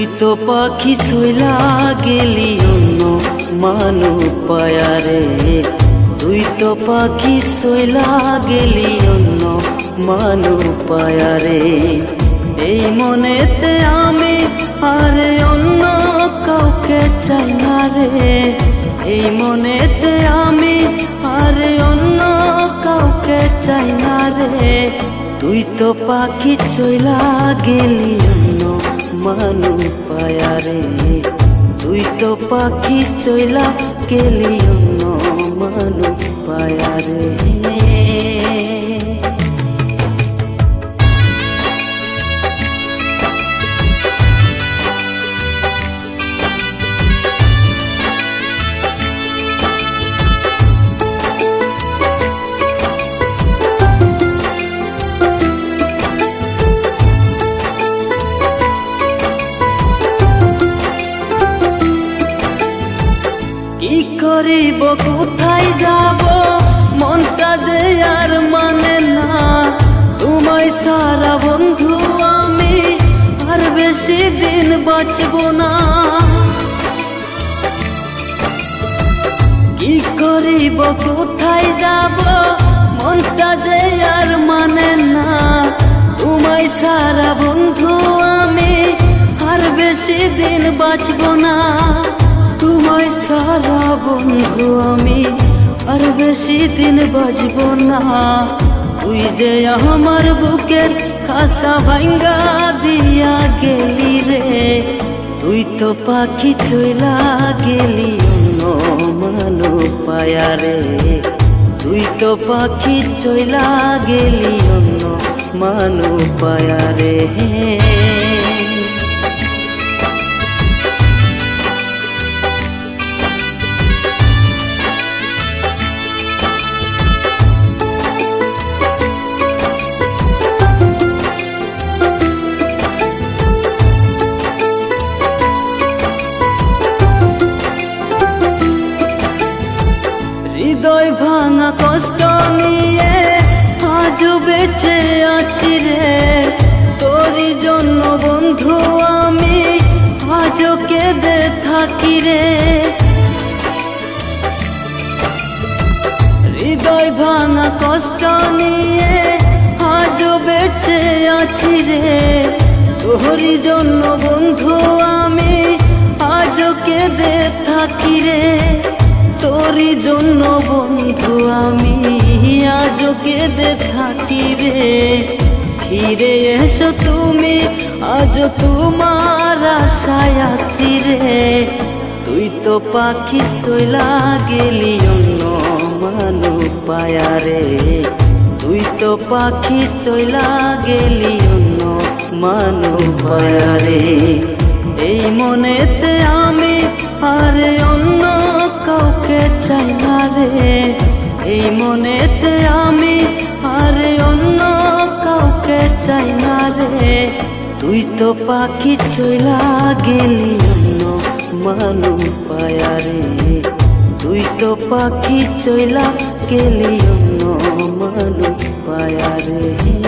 তুই তো পাখি ছইলা গেলি অন্য মানু পায়ারে। তুই তো পাখি ছইলা গেলি অন্য মানু পায়ারে। এই মনেতে আমি আরে অন্য কাউকে চাই রে। এই মনেতে আমি আরে অন্য কাউকে চাই রে। তুই তো পাখি চইলা গেলি মানু পায়ারে তুই তো পাখি চইলা গেলি অন্য মানু পায়ারে কি করিব, কোথায় যাব? মনটা যে আর মানে না। তোমায় সারা বন্ধু আমি, আর বেশি দিন বাঁচব না। কি করিব, কোথায় যাব? মনটা যে আর মানে না। তোমায় সারা বন্ধু আমি, আর বেশি দিন বাঁচব না। তোমায় সারা বন্ধু আমি, আর বেশি দিন বাঁচব না। তুই যে আমার বুকের খাসা ভাঙ্গা দিয়া গেলি রে, তুই তো পাখি চইলা গেলি মানু পায়ারে তুই তো পাখি চইলা গেলি অন্য মানু পায়ারে হৃদয় ভাঙা কষ্ট নিয়ে আজ বেঁচে আছি রে। তোরই জন্য বন্ধু আমি আজও কেঁদে থাকি রে। হৃদয় ভাঙা কষ্ট নিয়ে আজও বেঁচে আছি রে। তোরই জন্য বন্ধু আমি আজও কেঁদে থাকি রে। তোরই জন্য বন্ধু আমি। আজও কেঁদে থাকি রে ফিরে এসো তুমি আজ তোমার আশায় আসি রে। তুই তো পাখি সইলা গেলি অন্য মানু পায়ারে তুই তো পাখি চইলা গেলি অন্য মানু পায়ারে এই মনেতে আমি আর অন্য কাউকে চাই না রে। তুই তো পাখি চইলা গেলি, অন্য মানু পায়া রে। তুই তো পাখি চইলা গেলি, অন্য মানু পায়ারে